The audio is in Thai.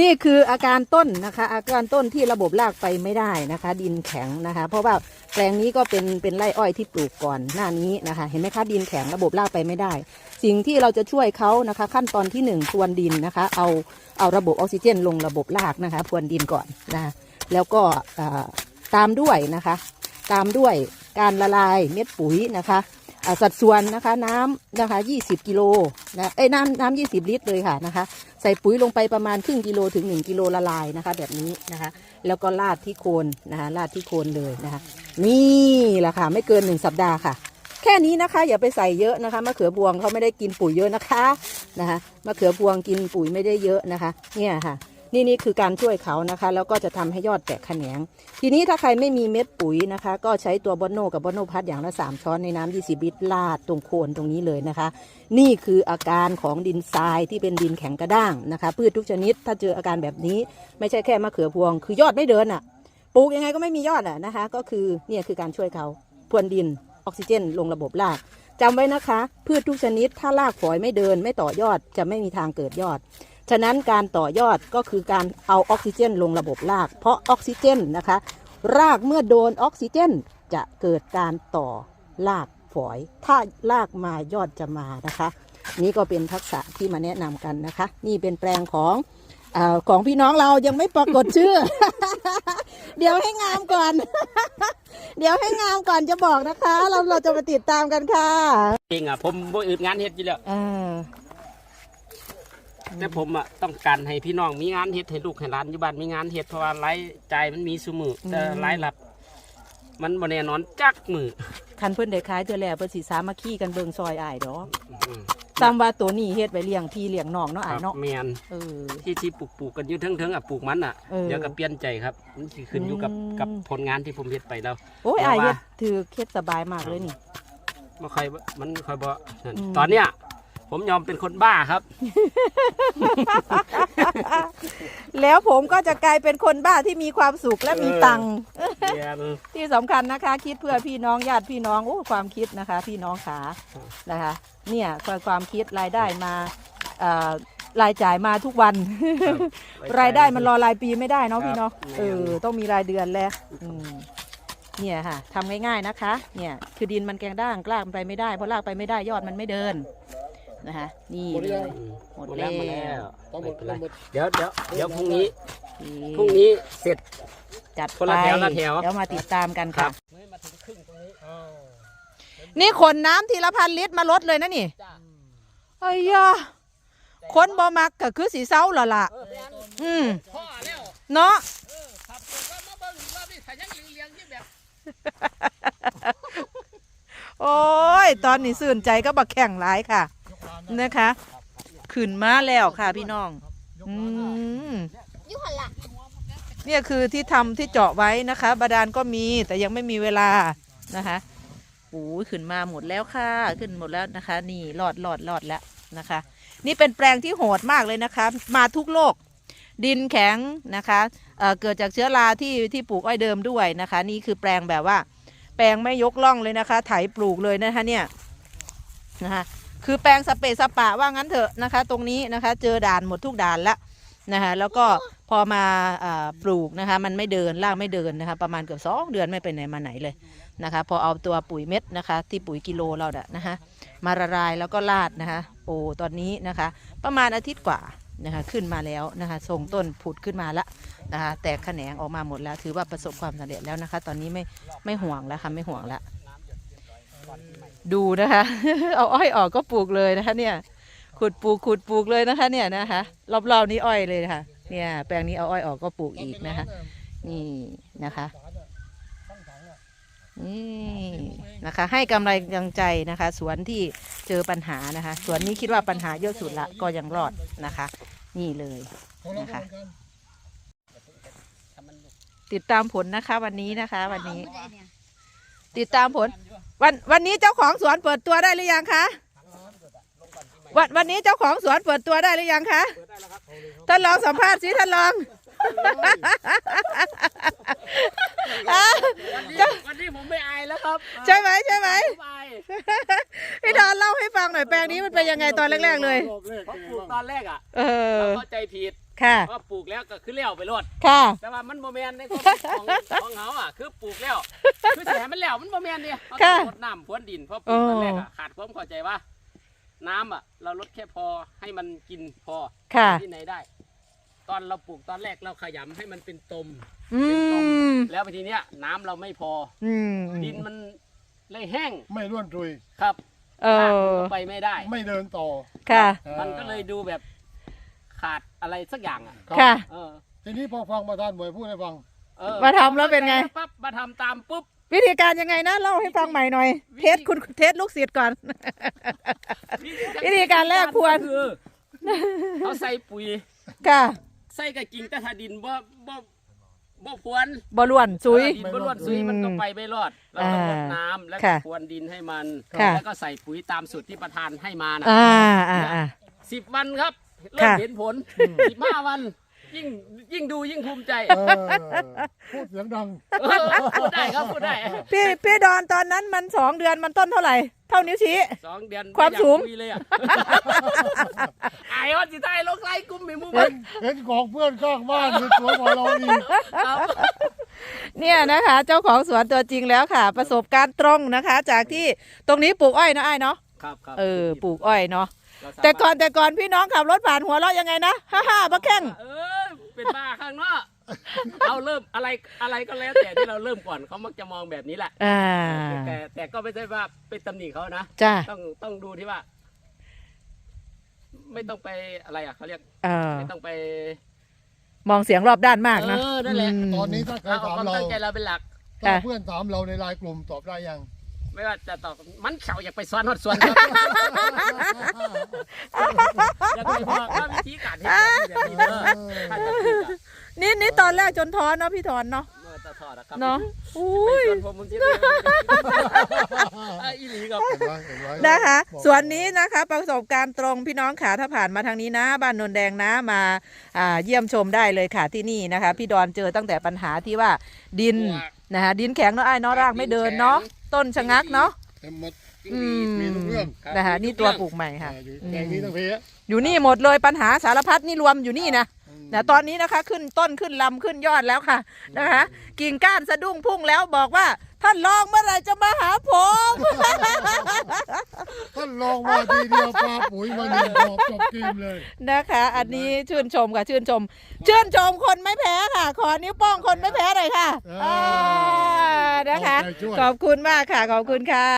นี่คืออาการต้นนะคะ อาการต้นที่ระบบรากไปไม่ได้นะคะ ดินแข็งนะคะ เพราะว่าแปลงนี้ก็เป็นเป็นไร่อ้อยที่ปลูกก่อนหน้านี้นะคะ เห็นไหมคะดินแข็งระบบรากไปไม่ได้ สิ่งที่เราจะช่วยเขานะคะ ขั้นตอนที่หนึ่งพรวนดินนะคะ เอาเอาระบบออกซิเจนลงระบบรากนะคะ พรวนดินก่อนนะะแล้วก็ตามด้วยนะคะ ตามด้วยการละลายเม็ดปุ๋ยนะคะสัดส่วนนะคะน้ำนะคะ 20 กิโลนะเอ้ยน้ำน้ำ20 ลิตรเลยค่ะนะคะ ใส่ปุ๋ยลงไปประมาณครึ่งกิโลถึง 1 กิโลละลายนะคะ แบบนี้นะคะ แล้วก็ราดที่โคนนะคะราดที่โคนเลยนะคะ นี่แหละค่ะ ไม่เกิน 1 สัปดาห์ค่ะ แค่นี้นะคะ อย่าไปใส่เยอะนะคะมะเขือพวงเขาไม่ได้กินปุ๋ยเยอะนะคะนะคะมะเขือพวงกินปุ๋ยไม่ได้เยอะนะคะ เนี่ยค่ะ นี่นี่คือการช่วยเขานะคะ แล้วก็จะทำให้ยอดแตกแขนง ทีนี้ถ้าใครไม่มีเม็ดปุ๋ยนะคะ ก็ใช้ตัวบอนโนกับบอนโนพัดอย่างละ 3 ช้อนในน้ำ20 ลิตรลาดตรงโคนตรงนี้เลยนะคะ นี่คืออาการของดินทรายที่เป็นดินแข็งกระด้างนะคะ พืชทุกชนิดถ้าเจออาการแบบนี้ ไม่ใช่แค่มะเขือพวง คือยอดไม่เดินอะปลูกยังไงก็ไม่มียอดอะนะคะ ก็คือเนี่ยคือการช่วยเขาพรวนดินออกซิเจน ลงระบบรากจำไว้นะคะ พืชทุกชนิดถ้ารากฝอยไม่เดินไม่ต่อยอดจะไม่มีทางเกิดยอด ฉะนั้นการต่อยอดก็คือการเอาออกซิเจนลงระบบราก เพราะออกซิเจนนะคะ รากเมื่อโดนออกซิเจนจะเกิดการต่อรากฝอย ถ้ารากมายอดจะมานะคะ นี่ก็เป็นทักษะที่มาแนะนำกันนะคะ นี่เป็นแปลงของเออของพี่น้องเรายังไม่ปรากฏชื่อ เดี๋ยวให้งามก่อน เดี๋ยวให้งามก่อนจะบอกนะคะ เราเราจะมาติดตามกันค่ะเองอะผมบ่อึดงานเฮ็ดอยู่แล้วเออ แต่ผมอะต้องการให้พี่น้องมีงานเฮ็ดให้ลูกให้หลานอยู่บ้านมีงานเฮ็ดเพราะว่ารายจ่ายมันมีซุมือแต่รายรับ มันบ่แน่นอนจักมือคันเพิ่นได้ขายเธอแล้วเพิ่นสิสามัคคีกันเบิ่งซอยอ้ายดอกอืมตามว่าตัวนี้เฮ็ดไว้เลี้ยงพี่เลี้ยงน้องเนาะอ้ายเนาะแม่นเออ ที่ที่ปลูกปลูกกันอยู่เทั้งๆอะปลูกมันอะเออเดี๋ยวก็เปลี่ยนใจครับมันสิขึ้นอยู่กับอืม กับผลงานที่ผมเฮ็ดไปแล้ว โอ้ยเดี๋ยวอ้ายเฮ็ดว่าถือเฮ็ดสบายมากเลยนี่ บ่ค่อยมันค่อยบ่นั่นอืม ตอนเนี้ย ผมยอมเป็นคนบ้าครับ แล้วผมก็จะกลายเป็นคนบ้าที่มีความสุขและมีเออตังค์แม่นที่สำคัญนะคะ คิดเพื่อพี่น้องญาติพี่น้องโอ้ความคิดนะคะ พี่น้องขานะคะ เนี่ยความความคิดรายได้มาเอ่อรายจ่ายมาทุกวัน รายได้มันรอรายปีไม่ได้เนาะพี่เนาะครับ เออต้องมีรายเดือนแล้วอืมเนี่ยค่ะทำง่ายๆนะคะ เนี่ย คือดินมันแกงด้างกลากมันไปไม่ได้เพราะลากไปไม่ได้ยอดมันไม่เดิน นะคะ นี่เลยอืมหมดหมดแล้วหมดแล้แล้ววต้องหมไม่ดเป็นไรต้องหมด เดี๋ยวเดี๋ยวเดี๋ยวพรุ่งนี้นี่พรุ่งนี้เสร็จจัดคนไปละแถวละแถวเดี๋ยวมาติดตามกันครัค่ะบมาถึงครึ่งตรงนี้นี่ขนน้ำทีละพันลิตรมาลดเลยนะนี่ไอ้ยาคนบ่มักก็คือสีเศร้าและล่ะ อืมพ่อแล้วเนาะครับผมว่ามาเบิ่งว่าพี่ถ้ายังเลี้ยงๆที่แบบโอ้ย ตอนนี้สื่นใจก็บักแข่งหลายค่ะ นะคะ ขึ้นมาแล้วค่ะพี่น้องอืมเนี่ยคือที่ทำที่เจาะไว้นะคะ บาดาลก็มีแต่ยังไม่มีเวลานะคะโอ้ยขึ้นมาหมดแล้วค่ะ ขึ้นหมดแล้วนะคะ นี่รอดรอดรอดแล้วนะคะ นี่เป็นแปลงที่โหดมากเลยนะคะ มาทุกโลก ดินแข็งนะคะเอ่อเกิดจากเชื้อราที่ที่ปลูกอ้อยเดิมด้วยนะคะ นี่คือแปลงแบบว่า แปลงไม่ยกล่องเลยนะคะ ไถปลูกเลยนะคะเนี่ยนะคะ คือแปลงสเปซสปะว่างั้นเถอะนะคะ ตรงนี้นะคะ เจอด่านหมดทุกด่านละนะคะแล้วก็พอมาอปลูกนะคะ มันไม่เดินรากไม่เดินนะคะ ประมาณเกือบสองเดือนไม่ไปไหนมาไหนเลยนะคะ พอเอาตัวปุ๋ยเม็ดนะคะ ที่ปุ๋ยกิโลเราเนี่ยนะคะ มาละลายแล้วก็ราดนะคะโอ้ตอนนี้นะคะ ประมาณอาทิตย์กว่านะคะขึ้นมาแล้วนะคะทรงต้นผุดขึ้นมาละนะคะแตกแขนงออกมาหมดแล้ว ถือว่าประสบความสำเร็จแล้วนะคะ ตอนนี้ไม่ไม่ห่วงแล้วค่ะไม่ห่วงแล้ว ดูนะคะ เอาอ้อยออกก็ปลูกเลยนะคะ เนี่ย ขุดปลูกขุดปลูกเลยนะคะ เนี่ยนะคะรอบๆนี้อ้อยเลยนะคะเนี่ย แปลงนี้เอาอ้อยออกก็ปลูกอีกนะคะ นี่นะคะนี่นะคะ ให้กำไรกำลังใจนะคะ สวนที่เจอปัญหานะคะ สวนนี้คิดว่าปัญหาเยอะสุดละก็ยังรอดนะคะ นี่เลยนะคะติดตามผลนะคะวันนี้นะคะ วันนี้ ติดตามผล วันวันนี้เจ้าของสวนเปิดตัวได้หรือยังคะวันวันนี้เจ้าของสวนเปิดตัวได้หรือยังคะท่านลองสัมภาษณ์สิท่านลองอะวันนี้ผมไม่อายแล้วครับใช่ไหมใช่ไหมผมอายพี่ดอนเล่าให้ฟังหน่อยแปลงนี้มันเป็นยังไงตอนแรกๆเลยผมปลูกตอนแรกอะเออเข้าใจผิด ค่ะ ว่าปลูกแล้วก็คือเลี้ยวไปรดค่ะ แต่ว่ามันโมเมนในความคิดของของเขาอะคือปลูกแล้วคือแสมันแล้วมันโมเมนเนี่ยเขาต้องรดน้ำพรวนดินเพราะปลูกตอนแรกอะขาดความเข้าใจว่า น้ำอะ เราลดแค่พอให้มันกินพอค่ะที่ไหนได้ ตอนเราปลูกตอนแรกเราขยำให้มันเป็นตมอืมแล้วทีเนี้ย น้ำเราไม่พอ อืมดินมันเลยแห้ง ไม่ร่วนรุยครับเอรากอมันก็ไปไม่ได้ ไม่เดินต่อค่ะ มันก็เลยดูแบบ ขาดอะไรสักอย่างอะรับค่ะ เออทีนี้พอฟังประธานหมวยพูดให้ฟัง เออมาทำแล้วเป็นไง ปั๊บมาทำตามปุ๊บ วิธีการยังไงนะเล่าให้ฟังใหม่หน่อยวิธีเทสคุณเทสลูกศิษย์ก่อน วิธีการแรกพรวนคือเขาใส่ปุ๋ย ค่ะใส่กระกิ่งแต่ถ้าดินบ่บ่บ่พรวนบอล้วนซุยดินบ่ล้วนซุยมันก็ไปไม่รอดเราต้องรดน้ำแล้วก็ค่ะพรวนดินให้มันค่ะ แล้วก็ใส่ปุ๋ยตามสูตรที่ประธานให้มานะอ่าอ่าอ่าสิบวันครับ เริ่มค่ะ เห็นผลสิบห้าวัน ยิ่งยิ่งดูยิ่งภูมิใจเออพูดเสียงดังเออพูดได้ครับพูดได้พี่พี่ดอนตอนนั้นมันสองเดือนมันต้นเท่าไหร่ เท่านิ้วชี้ สองเดือนความสูง ไอยกยเลยอะไอ้ว่าสิได้ลกไล่กลุ่มมีหมู่เห็บ้านนเห็นของเพื่อนข้างบ้านสวยกว่าเราอีกครับ เนี่ยนะคะ เจ้าของสวนตัวจริงแล้วค่ะ ประสบการณ์ตรงนะคะ จากที่ตรงนี้ปลูกอ้อยนะไอ้ายเนาะ ครับครับเออปลูกอ้อยเนาะเราสามารถแต่ก่อนแต่ก่อนพี่น้องขับรถผ่านหัวเราะยังไงนะฮ่าฮ่าบักแข้งเออเป็นบ้าข้างนอกเราเริ่มอะไรอะไรก็แล้วแต่ที่เราเริ่มก่อนเขามักจะมองแบบนี้แหละอ่าแต่แต่ก็ไม่ใช่ว่าเป็นตำหนิเขานะจ้าต้องต้องดูที่ว่า ไม่ต้องไปอะไรอะเขาเรียกเออไม่ต้องไป มองเสียงรอบด้านมากนะเออนั่นแหละมตอนนี้ถ้าใครเอาถามความเราตั้งใจเราเป็นหลักถ้าเพื่อนถามเราในไลน์กลุ่มตอบได้ยัง ไม่ว่าจะตอบมันเขาอยากไปสอนฮอดสวนครับอยากไปบอกว่าวิธีการเฮ็ดแบบนี้เด้อถ้าจะผิดอะนี่นี่ตอนแรกจนท้อนเนาะพี่ถอนเนาะเมื่อตะทอดนะครับเนาะอุ้ไปยสวนผมมึงที่นี่อะอีหลีครับ เห็นไหมเห็นไหมนะคะบอกส่วนนี้นะคะประสบการณ์ตรงพี่น้องขาถ้าผ่านมาทางนี้นะ บ้านนนแดงนะมาอ่าเยี่ยมชมได้เลยค่ะที่นี่นะคะ พี่ดอนเจอตั้งแต่ปัญหาที่ว่าดินนะคะดินแข็งเนาะไอ้ายเนาะรากไม่เดินเนาะ ต้นชะงักเนาะเต็มหมดอืมมีทุกเรื่องรับนะคะมีนี่ทุกตัวเรื่องปลูกใหม่ค่ะ อยู่อืมแกงนี้ทั้งเพะอยู่นี่หมดเลยปัญหาสารพัดนี่รวมอยู่นี่นะอืมนะตอนนี้นะคะขึ้นต้นขึ้นลำขึ้นยอดแล้วค่ะนะคะ กิ่งก้านสะดุ้งพุ่งแล้วบอกว่าท่านลองเมื่อไหร่จะมาหาผมท่าน ลองมาทีเดียวปลาปุ๋ยมาหนึ่งดอกจบเกมเลย นะคะ อันนี้ชื่นชมค่ะชื่นชม ชื่นชมคนไม่แพ้ค่ะ ขอนิ้วโป้องคนไม่แพ้หน่อยค่ะอ่าอ่านะคะ เอาใจช่วย ขอบคุณมากค่ะ ขอบคุณค่ะ